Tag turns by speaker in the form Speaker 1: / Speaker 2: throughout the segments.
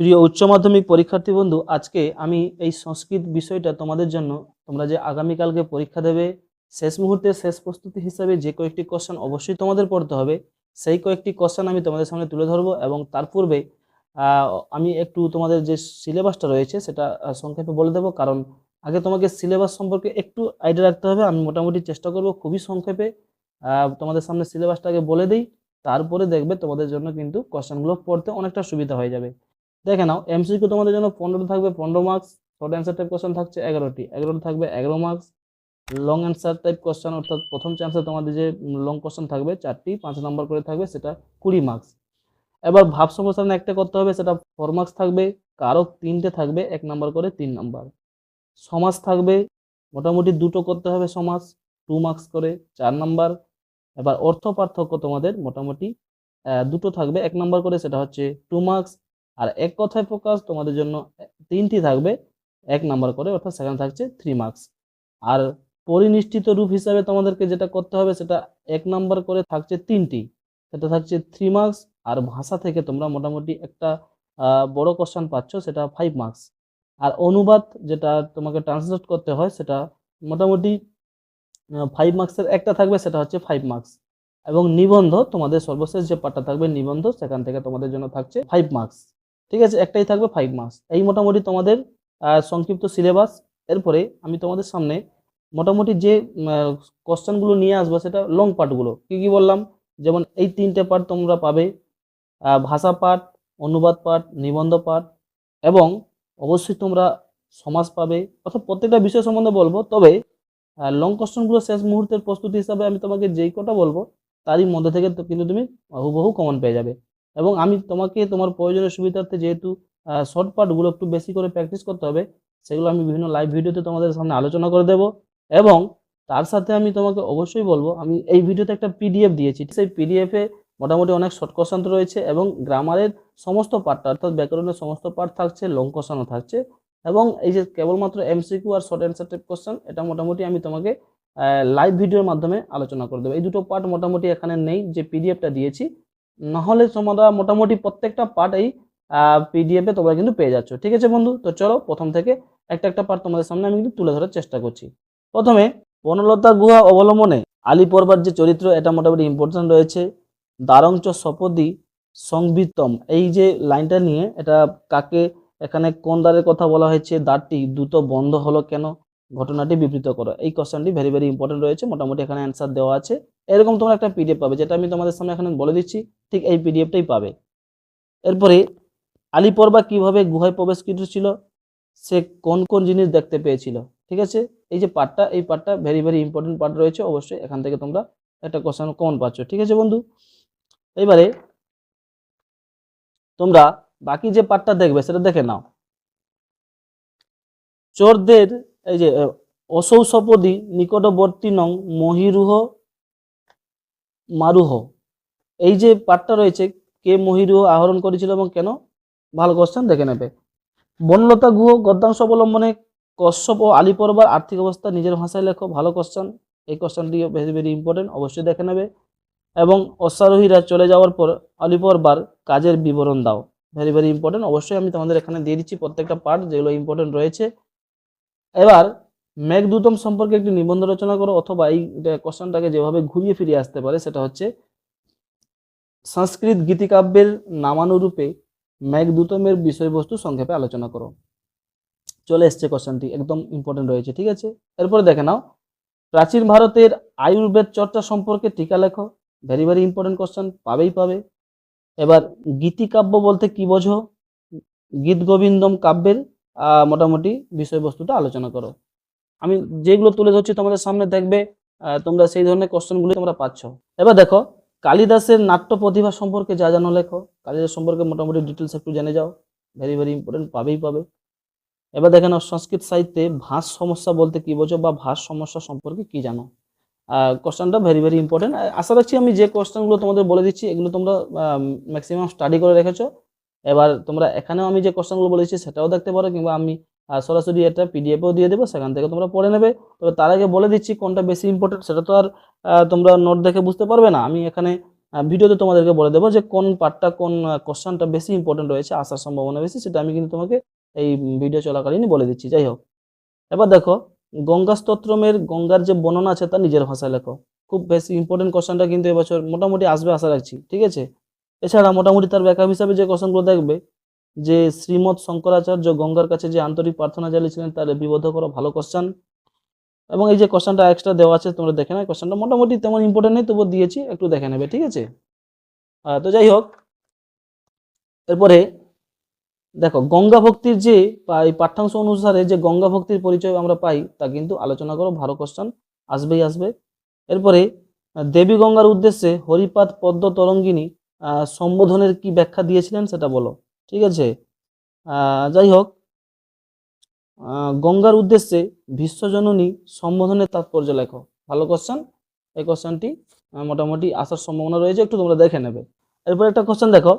Speaker 1: প্রিয় উচ্চ মাধ্যমিক পরীক্ষার্থী বন্ধু, আজকে আমি এই সংস্কৃত বিষয়টা তোমাদের জন্য তোমরা যে আগামীকালকে পরীক্ষা দেবে, শেষ মুহূর্তে শেষ প্রস্তুতি হিসাবে যে কয়েকটি কোশ্চেন অবশ্যই তোমাদের পড়তে হবে। সেই কয়েকটি কোশ্চেন আমি তোমাদের সামনে তুলে ধরবো এবং তার পূর্বে আমি একটু তোমাদের যে সিলেবাসটা রয়েছে সেটা সংক্ষেপে বলে দেবো। কারণ আগে তোমাকে সিলেবাস সম্পর্কে একটু আইডিয়া রাখতে হবে। আমি মোটামুটি চেষ্টা করব খুবই সংক্ষেপে তোমাদের সামনে সিলেবাসটা আগে বলে দিই। তারপরে দেখবে তোমাদের জন্য কিন্তু কোশ্চেনগুলো পড়তে অনেকটা সুবিধা হয়ে যাবে। দেখে নাও এমসিকিউ তোমাদের জন্য পনেরো থাকবে পনেরো marks short answer type question থাকছে এগারোটি। এগারোটি থাকবে এগারো marks long answer type question অর্থাৎ প্রথম চান্সে তোমাদের যে লং কোশ্চেন থাকবে চারটি, পাঁচ নাম্বার করে থাকবে সেটা কুড়ি মার্কস এবার ভাব সমস্যান একটা করতে হবে, সেটা ফোর মার্কস থাকবে কারও তিনটে থাকবে, এক নাম্বার করে তিন নাম্বার সমাজ থাকবে, মোটামুটি দুটো করতে হবে সমাজ টু মার্কস করে চার নাম্বার এবার অর্থ পার্থক্য তোমাদের মোটামুটি দুটো থাকবে, এক নাম্বার করে সেটা হচ্ছে টু মার্কস আর এক কথায় প্রকাশ তোমাদের জন্য তিনটি থাকবে। এক নাম্বার করে অর্থাৎ সেখানে থাকছে থ্রি মার্কস আর পরিনিষ্ঠিত রূপ হিসাবে তোমাদেরকে যেটা করতে হবে, সেটা এক নাম্বার করে থাকছে তিনটি। সেটা থাকছে থ্রি মার্কস আর ভাষা থেকে তোমরা মোটামুটি একটা বড় কোশ্চেন পাচ্ছ, সেটা ফাইভ মার্কস আর অনুবাদ যেটা তোমাকে ট্রান্সলেট করতে হয়, সেটা মোটামুটি ফাইভ মার্কসের একটা থাকবে, সেটা হচ্ছে ফাইভ মার্কস এবং নিবন্ধ, তোমাদের সর্বশেষ যে পার্টটা থাকবে নিবন্ধ, সেখান থেকে তোমাদের জন্য থাকছে ফাইভ মার্কস ঠিক আছে? একটাই থাকবে ফাইভ মার্কস এই মোটামুটি তোমাদের সংক্ষিপ্ত সিলেবাস এরপরে আমি তোমাদের সামনে মোটামুটি যে কোশ্চেনগুলো নিয়ে আসব, সেটা লং পার্টগুলো কী কী বললাম? যেমন এই তিনটে পার্ট তোমরা পাবে ভাষা পাঠ, অনুবাদ পাঠ, নিবন্ধ পাঠ এবং অবশ্যই তোমরা সমাজ পাবে, অর্থাৎ প্রত্যেকটা বিষয় সম্বন্ধে বলব। তবে লং কোশ্চেনগুলো শেষ মুহূর্তের প্রস্তুতি হিসাবে আমি তোমাকে যেই কটা বলব, তারই মধ্যে থেকে কিন্তু তুমি হুবহু কমন পেয়ে যাবে। এবং আমি তোমাকে তোমার প্রয়োজনীয় সুবিধার্থে যেহেতু শর্ট পার্টগুলো একটু বেশি করে প্র্যাকটিস করতে হবে, সেগুলো আমি বিভিন্ন লাইভ ভিডিওতে তোমাদের সামনে আলোচনা করে দেব এবং তার সাথে আমি তোমাকে অবশ্যই বলব, আমি এই ভিডিওতে একটা পিডিএফ দিয়েছি সেই পিডিএফে মোটামুটি অনেক শর্ট কোশ্চেন রয়েছে এবং গ্রামারের সমস্ত পার্টটা অর্থাৎ ব্যাকরণের সমস্ত পার্ট থাকছে লং কোশ্চেনও থাকছে এবং এই যে কেবলমাত্র এমসিকিউ আর শর্ট অ্যান্সার টাইপ কোশ্চেন এটা মোটামুটি আমি তোমাকে লাইভ ভিডিওর মাধ্যমে আলোচনা করে দেবো। এই দুটো পার্ট মোটামুটি এখানে নেই, যে পিডিএফটা দিয়েছি নাহলে তোমরা মোটামুটি প্রত্যেকটা পার্ট এই পিডিএফে তোমরা কিন্তু পেয়ে যাচ্ছ। ঠিক আছে বন্ধু? তো চলো প্রথম থেকে একটা একটা পার্ট তোমাদের সামনে আমি কিন্তু তুলে ধরার চেষ্টা করছি। প্রথমে বনলতা গুহা অবলম্বনে আলী পর্বার যে চরিত্র, এটা মোটামুটি ইম্পর্টেন্ট রয়েছে। দারংচ সপদি সংবিতম এই যে লাইনটা নিয়ে এটা কাকে, এখানে কোন দ্বারের কথা বলা হয়েছে, দ্বারটি দ্রুত বন্ধ হলো কেন, ঘটনাটি বিবৃত করো। এই কোশ্চেনটি ভেরি ভেরি ইম্পর্টেন্ট রয়েছে, মোটামুটি এখানে অ্যান্সার দেওয়া আছে। এরকম তোমরা একটা পিডিএফ পাবে যেটা আমি তোমাদের সামনে এখানে বলে দিচ্ছি ঠিক এই পিডিএফটাই পাবে। এরপরে আলিপর্বা কীভাবে গুহায় প্রবেশ করেছিল সে কোন কোন জিনিস দেখতে পেয়েছিল ঠিক আছে? এই যে পার্টটা এই পার্টটা ভেরি ভেরি ইম্পর্টেন্ট পার্ট রয়েছে অবশ্যই এখান থেকে তোমরা একটা কোশ্চেন কমন পাচ্ছ ঠিক আছে বন্ধু? এবারে তোমরা বাকি যে পার্টটা দেখবে সেটা দেখে নাও। চোরদের এই যে আহ, অসৌ সপদি নিকটবর্তী নং মহিরুহ মারুহ। এই যে পার্টটা রয়েছে, কে মহিরুহ আহরণ করেছিল এবং কেন? ভালো কোশ্চেন দেখে নেবে। বনলতা গুহ গদ্যাংশ অবলম্বনে কশ্যপ ও আলিপর্বার আর্থিক অবস্থা নিজের ভাষায় লেখো, ভালো কোশ্চেন এই কোশ্চেনটি ভেরি ভেরি ইম্পর্টেন্ট অবশ্যই দেখে নেবে। এবং অশ্বারোহীরা চলে যাওয়ার পর আলিপর্বার কাজের বিবরণ দাও। ভেরি ভেরি ইম্পর্টেন্ট অবশ্যই আমি তোমাদের এখানে দিয়ে দিচ্ছি প্রত্যেকটা পার্ট যেগুলো ইম্পর্টেন্ট রয়েছে। এবার মেঘদূতম সম্পর্কে একটি নিবন্ধ রচনা করো অথবা এই কোশ্চেনটাকে যেভাবে ঘুরিয়ে ফিরিয়ে আসতে পারে, সেটা হচ্ছে, সংস্কৃত গীতিকাব্যের নামানুরূপে মেঘদূতমের বিষয়বস্তু সংক্ষেপে আলোচনা করো। চলে এসছে কোশ্চেনটি একদম ইম্পর্টেন্ট রয়েছে, ঠিক আছে? এরপরে দেখে নাও, প্রাচীন ভারতের আয়ুর্বেদ চর্চা সম্পর্কে টিকা লেখো ভেরি ভেরি ইম্পর্টেন্ট কোশ্চেন পাবেই পাবে। এবার গীতিকাব্য বলতে কি বোঝো? গীত গোবিন্দম কাব্যের মোটামুটি বিষয়বস্তুটা আলোচনা করো। আমি যেগুলো তুলে ধরছি তোমাদের সামনে দেখবে তোমরা সেই ধরনের কোশ্চেনগুলি তোমরা পাচ্ছ। এবার দেখো, কালিদাসের নাট্য প্রতিভা সম্পর্কে যা জানো লেখো। কালিদাস সম্পর্কে মোটামুটি ডিটেলস একটু জেনে যাও। ভেরি ভেরি ইম্পর্টেন্ট পাবেই পাবে। এবার দেখে নাও, সংস্কৃত সাহিত্যে ভাষ সমস্যা বলতে কি বোঝো বা ভাষ সমস্যা সম্পর্কে কি জানো? কোশ্চেনটা ভেরি ভেরি ইম্পর্টেন্ট আশা রাখছি আমি যে কোশ্চেনগুলো তোমাদের বলে দিচ্ছি, এগুলো তোমরা ম্যাক্সিমাম স্টাডি করে রেখেছো। এবার তোমরা এখানেও আমি যে কোশ্চেনগুলো বলেছি, সেটাও দেখতে পারো কিংবা আমি আহ, সরাসরি এটা পিডিএফও দিয়ে দেবো সেখান থেকে তোমরা পড়ে নেবে। তবে তার আগে বলে দিচ্ছি কোনটা বেশি ইম্পর্টেন্ট সেটা তো আর তোমরা নোট দেখে বুঝতে পারবে না। আমি এখানে ভিডিওতে তোমাদেরকে বলে দেবো যে কোন পার্টটা কোন কোশ্চেনটা বেশি ইম্পর্টেন্ট রয়েছে আসার সম্ভাবনা বেশি সেটা আমি কিন্তু তোমাকে এই ভিডিও চলাকালীনই বলে দিচ্ছি। যাই হোক এবার দেখো গঙ্গা স্তোত্রমের গঙ্গার যে বর্ণনা আছে তা নিজের ভাষায় লেখো। খুব বেশি ইম্পর্টেন্ট কোশ্চেনটা কিন্তু এবছর মোটামুটি আসবে আশা রাখছি ঠিক আছে? এছাড়া মোটামুটি তার ব্যাকআপ হিসাবে যে কোশ্চেনগুলো দেখবে যে শ্রীমৎ শঙ্করাচার্য গঙ্গার কাছে যে আন্তরিক প্রার্থনা চালিয়েছিলেন তার বিবদ্ধ করো, ভালো কোশ্চান এবং এই যে কোশ্চেনটা এক্সট্রা দেওয়া আছে, তোমরা দেখে নাও কোশ্চেনটা মোটামুটি তেমন ইম্পর্টেন্ট নেই, তবুও দিয়েছি, একটু দেখে নেবে, ঠিক আছে? তো যাই হোক, এরপরে দেখো, গঙ্গা ভক্তির যে এই পাঠ্যাংশ অনুসারে যে গঙ্গা ভক্তির পরিচয় আমরা পাই, তা কিন্তু আলোচনা করো, ভালো কোশ্চান আসবেই, আসবে। এরপরে, দেবী গঙ্গার উদ্দেশ্যে হরিপাদ পদ্ম তরঙ্গিনী সম্বোধনের কি ব্যাখ্যা দিয়েছিলেন, সেটা বলো। ঠিক আছে? যাই হোক গঙ্গার উদ্দেশ্যে বিশ্বজননী সম্বোধনের তাৎপর্য লেখো। ভালো কোশ্চেন এই কোশ্চেনটি মোটামুটি আসার সম্ভাবনা রয়েছে, একটু তোমরা দেখে নেবে। এরপর একটা কোশ্চেন দেখো।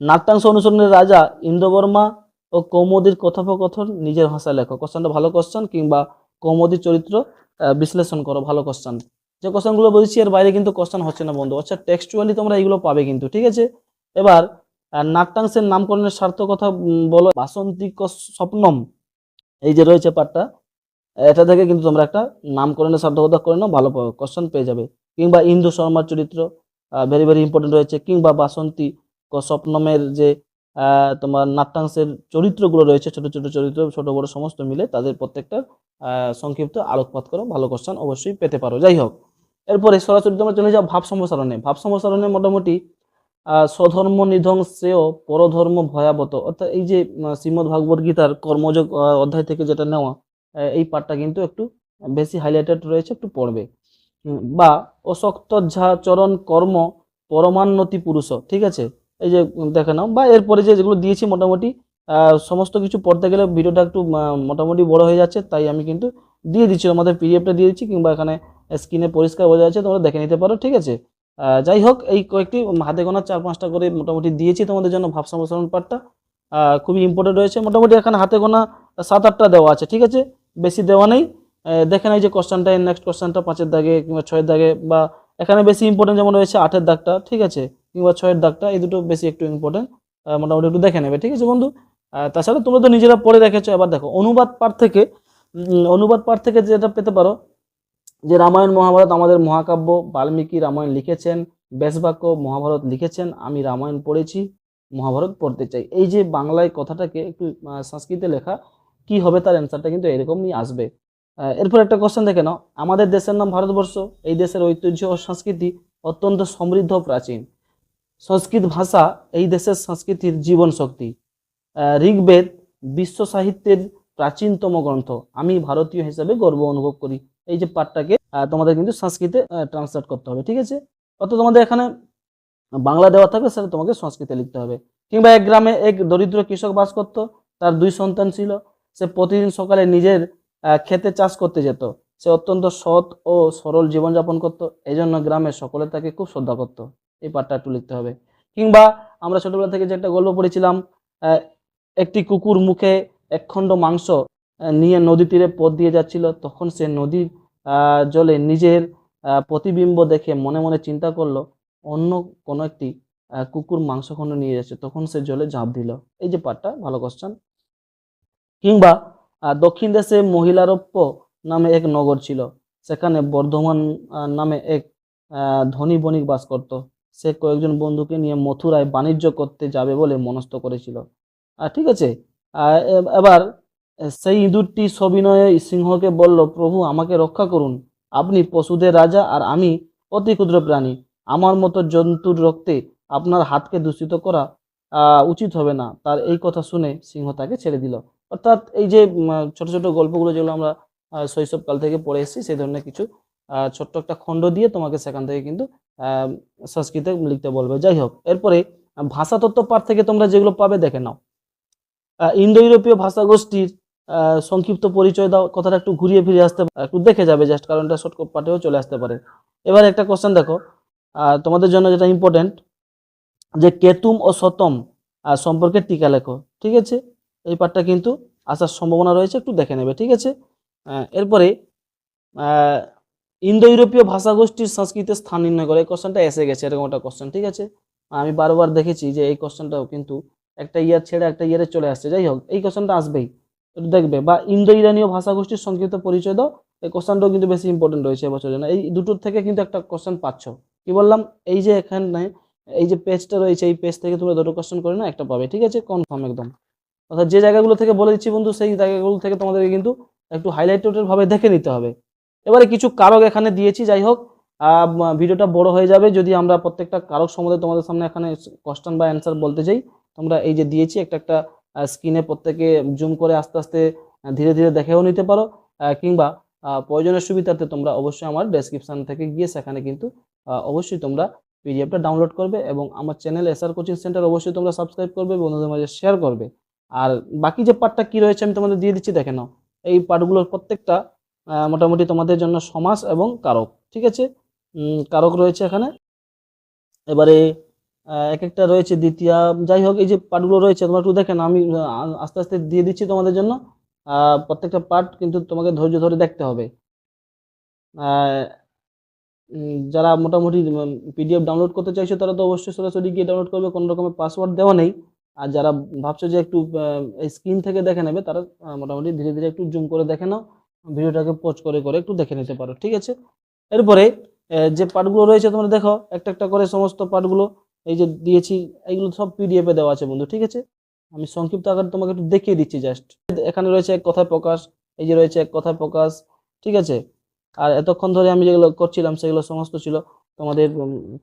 Speaker 1: নাট্যাংশ অনুসরণের রাজা ইন্দ্রবর্মা ও কৌমুদীর কথোপকথন নিজের ভাষায় লেখো। কোশ্চেনটা ভালো কোশ্চেন কিংবা কৌমুদীর চরিত্র বিশ্লেষণ করো, ভালো কোশ্চেন যে কোশ্চেনগুলো বলছি, এর বাইরে কিন্তু কোশ্চেন হচ্ছে না বন্ধু। আচ্ছা টেক্সচুয়ালি তোমরা এইগুলো পাবে কিন্তু, ঠিক আছে? এবার নাট্যাংশের নামকরণের সার্থকতা বলো। বাসন্তিক স্বপ্নম, এই যে রয়েছে পার্টটা এটা থেকে কিন্তু তোমরা একটা নামকরণের সার্থকতা করে নাও, ভালো কোশ্চেন পেয়ে যাবে। কিংবা ইন্দু শর্মার চরিত্র ভেরি ভেরি ইম্পর্টেন্ট রয়েছে। কিংবা বাসন্তী স্বপ্নমের যে তোমার নাট্যাংশের চরিত্রগুলো রয়েছে, ছোট ছোট চরিত্র, ছোট, বড় সমস্ত মিলে তাদের প্রত্যেকটা সংক্ষিপ্ত আলোকপাত করো, ভালো কোশ্চেন অবশ্যই পেতে পারো। যাই হোক, এরপরে সরাসরি তোমরা চলে যাও ভাব সম্প্রসারণে। ভাব সম্প্রসারণে মোটামুটি স্বধর্ম নিধং শ্রেয় পরধর্ম ভয়াবত। অর্থাৎ এই যে শ্রীমদ ভাগবত গীতার কর্মযোগ অধ্যায় থেকে যেটা নেওয়া এই পাঠটা কিন্তু একটু বেশি হাইলাইটেড রয়েছে, একটু পড়বে। বা অশক্ত ঝা চরণ কর্ম পরমান্নতি পুরুষ, ঠিক আছে? এই যে দেখে নাও। বা এরপরে যে যেগুলো দিয়েছি মোটামুটি সমস্ত কিছু পড়তে গেলে ভিডিওটা একটু মোটামুটি বড় হয়ে যাচ্ছে, তাই আমি কিন্তু দিয়ে দিচ্ছি আমাদের পিডিএফটা দিয়ে দিচ্ছি, কিংবা এখানে স্ক্রিনে পরিষ্কার বোঝা যাচ্ছে, তোমরা দেখে নিতে পারো, ঠিক আছে? যাই হোক এই কয়েকটি হাতে গোনা চার পাঁচটা করে মোটামুটি দিয়েছি তোমাদের জন্য ভাব সম্প্রসারণ পার্টটা খুবই ইম্পর্টেন্ট রয়েছে। মোটামুটি এখানে হাতে গোনা সাত আটটা দেওয়া আছে, ঠিক আছে? বেশি দেওয়া নেই। দেখে নাই যে কোশ্চেনটা নেক্সট কোশ্চেনটা পাঁচের দাগে কিংবা ছয়ের দাগে বা এখানে বেশি ইম্পর্টেন্ট যেমন রয়েছে আটের দাগটা, ঠিক আছে? কিংবা ছয়ের দাগটা, এই দুটো বেশি একটু ইম্পর্টেন্ট মোটামুটি একটু দেখে নেবে, ঠিক আছে বন্ধু? তাছাড়া তোমরা তো নিজেরা পড়ে রেখেছো এবার দেখো, অনুবাদ পাঠ থেকে অনুবাদ পাঠ থেকে যেটা পেতে পারো যে রামায়ণ মহাভারত আমাদের মহাকাব্য বাল্মীকি রামায়ণ লিখেছেন, ব্যাসবাক্য মহাভারত লিখেছেন, আমি রামায়ণ পড়েছি, মহাভারত পড়তে চাই। এই যে বাংলায় কথাটাকে একটু সংস্কৃতে লেখা, কি হবে তার অ্যান্সারটা কিন্তু এরকমই আসবে। এরপর একটা কোশ্চেন দেখে নাও। আমাদের দেশের নাম ভারতবর্ষ, এই দেশের ঐতিহ্য ও সংস্কৃতি অত্যন্ত সমৃদ্ধ প্রাচীন। সংস্কৃত ভাষা এই দেশের সংস্কৃতির জীবন শক্তি। ঋগ্বেদ বিশ্ব সাহিত্যের প্রাচীনতম গ্রন্থ। আমি ভারতীয় হিসেবে গর্ব অনুভব করি। এই যে পাঠটাকে তোমাদের কিন্তু সংস্কৃতে ট্রান্সলেট করতে হবে, ঠিক আছে? অর্থাৎ তোমাদের এখানে বাংলা দেওয়া থাকবে সেটা তোমাকে সংস্কৃতে লিখতে হবে। কিংবা এক গ্রামে এক দরিদ্র কৃষক বাস করত, তার দুই সন্তান ছিল, সে প্রতিদিন সকালে নিজের ক্ষেতে চাষ করতে যেত। সে অত্যন্ত সৎ ও সরল জীবনযাপন করত এই জন্য গ্রামের সকলে তাকে খুব শ্রদ্ধা করত। এই পাঠটা একটু লিখতে হবে। কিংবা আমরা ছোটবেলা থেকে যে একটা গল্প পড়েছিলাম একটি কুকুর মুখে একখণ্ড মাংস নিয়ে নদী তীরে পথ দিয়ে যাচ্ছিল। তখন সে নদীর জলে নিজের প্রতিবিম্ব দেখে মনে মনে চিন্তা করল, অন্য কোনো একটি কুকুর মাংসখণ্ড নিয়ে যাচ্ছে তখন সে জলে ঝাঁপ দিল। এই যে পাঠটা, ভালো কোশ্চেন কিংবা দক্ষিণ দেশে মহিলারপ্য নামে এক নগর ছিল। সেখানে বর্ধমান নামে এক ধনী বণিক বাস করত। সে কয়েকজন বন্ধুকে নিয়ে মথুরায় বাণিজ্য করতে যাবে বলে মনস্থ করেছিল। ঠিক আছে? এবার সেই ইঁদুরটি সবিনয়ে সিংহকে বলল প্রভু আমাকে রক্ষা করুন। আপনি পশুদের রাজা আর আমি অতি ক্ষুদ্র প্রাণী। আমার মতো জন্তুর রক্তে আপনার হাতকে দূষিত করা উচিত হবে না। তার এই কথা শুনে সিংহ তাকে ছেড়ে দিল। অর্থাৎ এই যে ছোট ছোট গল্পগুলো যেগুলো আমরা শৈশবকাল থেকে পড়ে এসেছি সেই ধরনের কিছু ছোট্ট একটা খণ্ড দিয়ে তোমাকে সেখান থেকে কিন্তু সংস্কৃতে লিখতে বলবে। যাই হোক এরপরে ভাষাতত্ত্ব পাঠ থেকে তোমরা যেগুলো পাবে দেখে নাও। ইন্দো ইউরোপীয় ভাষা গোষ্ঠীর আহ, সংক্ষিপ্ত পরিচয় দাও, কথাটা একটু ঘুরিয়ে ফিরে আসতে একটু দেখে যাবে জাস্ট কারণ এটা শর্ট পাঠেও চলে আসতে পারে। এবার একটা কোশ্চেন দেখো। তোমাদের জন্য যেটা ইম্পর্টেন্ট যে কেতুম ও সতম সম্পর্কে টিকা লেখো, ঠিক আছে? এই পাঠটা কিন্তু আসার সম্ভাবনা রয়েছে, একটু দেখে নেবে, ঠিক আছে? এরপরে ইন্দো ইউরোপীয় ভাষাগোষ্ঠীর সংস্কৃতির স্থান নির্ণয় করে। এই কোশ্চেনটা এসে গেছে, এরকম একটা কোশ্চেন ঠিক আছে? আমি বারবার দেখেছি যে এই কোশ্চেনটাও কিন্তু একটা ইয়ার ছেড়ে একটা ইয়ারে চলে আসছে। যাই হোক, এই কোশ্চেনটা আসবেই। দেখবে, বা ইন্দো ইরানীয় ভাষাগোষ্ঠীর সংক্ষিপ্ত পরিচয় দাও, এই কোশ্চেনটাও কিন্তু বেশি ইম্পর্টেন্ট রয়েছে এবছরের জন্য। এই দুটোর থেকে কিন্তু একটা কোশ্চেন পাচ্ছ। কি বললাম? এই যে এখানে, এই যে পেজটা রয়েছে, এই পেজ থেকে তোমরা দুটো কোশ্চেন করে না একটা পাবে, ঠিক আছে? কনফার্ম একদম। অর্থাৎ যে জায়গাগুলো থেকে বলে দিচ্ছি বন্ধু, সেই জায়গাগুলো থেকে তোমাদেরকে কিন্তু একটু হাইলাইটেড ভাবে দেখে নিতে হবে। এবারে কিছু কারক এখানে দিয়েছি, যাই হোক ভিডিওটা বড় হয়ে যাবে যদি আমরা প্রত্যেকটা কারক সম্বন্ধে তোমাদের সামনে এখানে কোশ্চেন বা অ্যান্সার বলতে চাই তোমরা এই যে দিয়েছি, একটা একটা স্ক্রিনে প্রত্যেকে জুম করে আস্তে আস্তে ধীরে ধীরে দেখেও নিতে পারো। কিংবা প্রয়োজনের সুবিধার্থে তোমরা অবশ্যই আমার ডেসক্রিপশন থেকে গিয়ে সেখানে কিন্তু অবশ্যই তোমরা পিডিএফটা ডাউনলোড করবে এবং আমার চ্যানেল এসআর কোচিং সেন্টার অবশ্যই তোমরা সাবস্ক্রাইব করবে, বন্ধুদের মাঝে শেয়ার করবে। আর বাকি যে পার্টটা কি রয়েছে আমি তোমাদের দিয়ে দিচ্ছি, দেখে নাও। এই পার্টগুলোর প্রত্যেকটা মোটামুটি তোমাদের জন্য সমাস এবং কারক, ঠিক আছে? কারক রয়েছে এখানে। এবারে এক একটা রয়েছে দ্বিতীয়। যাই হোক, এই যে পার্টগুলো রয়েছে, তোমরা একটু দেখেন আমি আস্তে আস্তে দিয়ে দিচ্ছি তোমাদের জন্য। প্রত্যেকটা পার্ট কিন্তু তোমাকে ধৈর্য ধরে দেখতে হবে। যারা মোটামুটি পিডিএফ ডাউনলোড করতে চাইছো, তারা তো অবশ্যই সরাসরি গিয়ে ডাউনলোড করবে। কোনো রকমের পাসওয়ার্ড দেওয়া নেই। আর যারা ভাবছ যে একটু স্ক্রিন থেকে দেখে নেবে, তারা মোটামুটি ধীরে ধীরে একটু জুম করে দেখে নাও। ভিডিওটাকে পোস্ট করে করে একটু দেখে নিতে পারো, ঠিক আছে? এরপরে যে পার্টগুলো রয়েছে, তোমরা দেখো, একটা একটা করে সমস্ত পার্টগুলো এই যে দিয়েছি, এইগুলো সব পিডিএফে দেওয়া আছে বন্ধু, ঠিক আছে? আমি সংক্ষিপ্ত আকারে তোমাকে একটু দেখিয়ে দিচ্ছি জাস্ট এখানে রয়েছে এক কথায় প্রকাশ, এই যে রয়েছে এক কথায় প্রকাশ, ঠিক আছে? আর এতক্ষণ ধরে আমি যেগুলো করছিলাম সেগুলো সমস্ত ছিল তোমাদের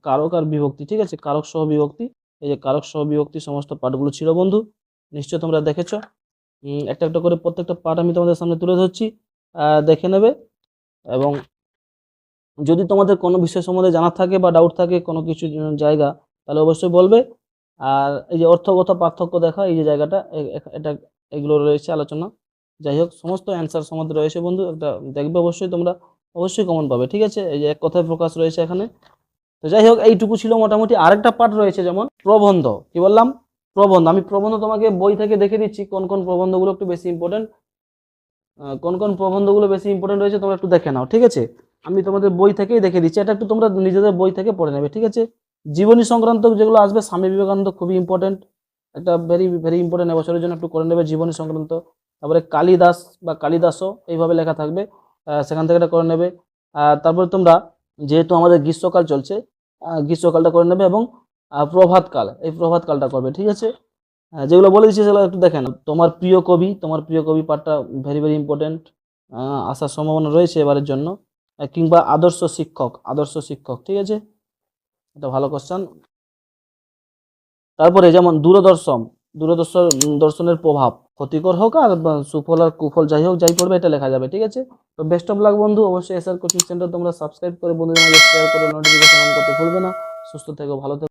Speaker 1: কারক আর বিভক্তি, ঠিক আছে? কারক সহ বিভক্তি, এই যে কারক সহ বিভক্তি সমস্ত পাঠগুলো ছিল বন্ধু, নিশ্চয় তোমরা দেখেছ। একটা একটা করে প্রত্যেকটা পাঠ আমি তোমাদের সামনে তুলে ধরছি দেখে নেবে। এবং যদি তোমাদের কোনো বিষয় সম্বন্ধে জানা থাকে বা ডাউট থাকে কোনো কিছু জায়গা তাহলে অবশ্যই বলবে। আর এই যে অর্থগত পার্থক্য দেখা, এই যে জায়গাটা এটা, এগুলো রয়েছে আলোচনা। যাই হোক, সমস্ত অ্যান্সার সম্বন্ধে রয়েছে বন্ধু, একটা দেখবে অবশ্যই তোমরা, অবশ্যই কমন পাবে, ঠিক আছে? এই যে এক কথায় প্রকাশ রয়েছে এখানে। তো যাই হোক, এইটুকু ছিল মোটামুটি। আরেকটা পার্ট রয়েছে যেমন, প্রবন্ধ। কি বললাম? প্রবন্ধ। আমি প্রবন্ধ তোমাকে বই থেকে দেখে দিচ্ছি, কোন কোন প্রবন্ধগুলো একটু বেশি ইম্পর্টেন্ট কোন কোন প্রবন্ধগুলো বেশি ইম্পর্টেন্ট রয়েছে তোমরা একটু দেখে নাও, ঠিক আছে? আমি তোমাদের বই থেকেই দেখে দিচ্ছি। এটা একটু তোমরা নিজেদের বই থেকে পড়ে নেবে, ঠিক আছে? জীবনী সংক্রান্ত যেগুলো আসবে, স্বামী বিবেকানন্দ খুবই ইম্পর্টেন্ট একটা ভেরি ভেরি ইম্পর্টেন্ট এবছরের জন্য একটু করে নেবে জীবনী সংক্রান্ত। তারপরে কালিদাস বা কালিদাসও এইভাবে লেখা থাকবে সেখান থেকে এটা করে নেবে। তারপরে তোমরা, যেহেতু আমাদের গ্রীষ্মকাল চলছে গ্রীষ্মকালটা করে নেবে এবং প্রভাতকাল, এই প্রভাতকালটা করবে, ঠিক আছে? যেগুলো বলে দিচ্ছি সেগুলো একটু দেখেন। তোমার প্রিয় কবি, তোমার প্রিয় কবি পাঠটা ভেরি ভেরি ইম্পর্টেন্ট আসার সম্ভাবনা রয়েছে এবারের জন্য। কিংবা আদর্শ শিক্ষক আদর্শ শিক্ষক, ঠিক আছে? এটা ভালো কোশ্চেন তারপরে যেমন দূরদর্শন দূরদর্শন দর্শনের প্রভাব, ক্ষতিকর হোক আর সুফল আর কুফল যাই হোক, যাই পড়বে, এটা লেখা যাবে, ঠিক আছে? তো বেস্ট অফ লাক বন্ধু, অবশ্যই এসআর কোচিং সেন্টার তোমরা সাবস্ক্রাইব করে বন্ধুদের শেয়ার করে নোটিফিকেশন অন করতে ভুলবে না। সুস্থ থেকো, ভালো থেকো।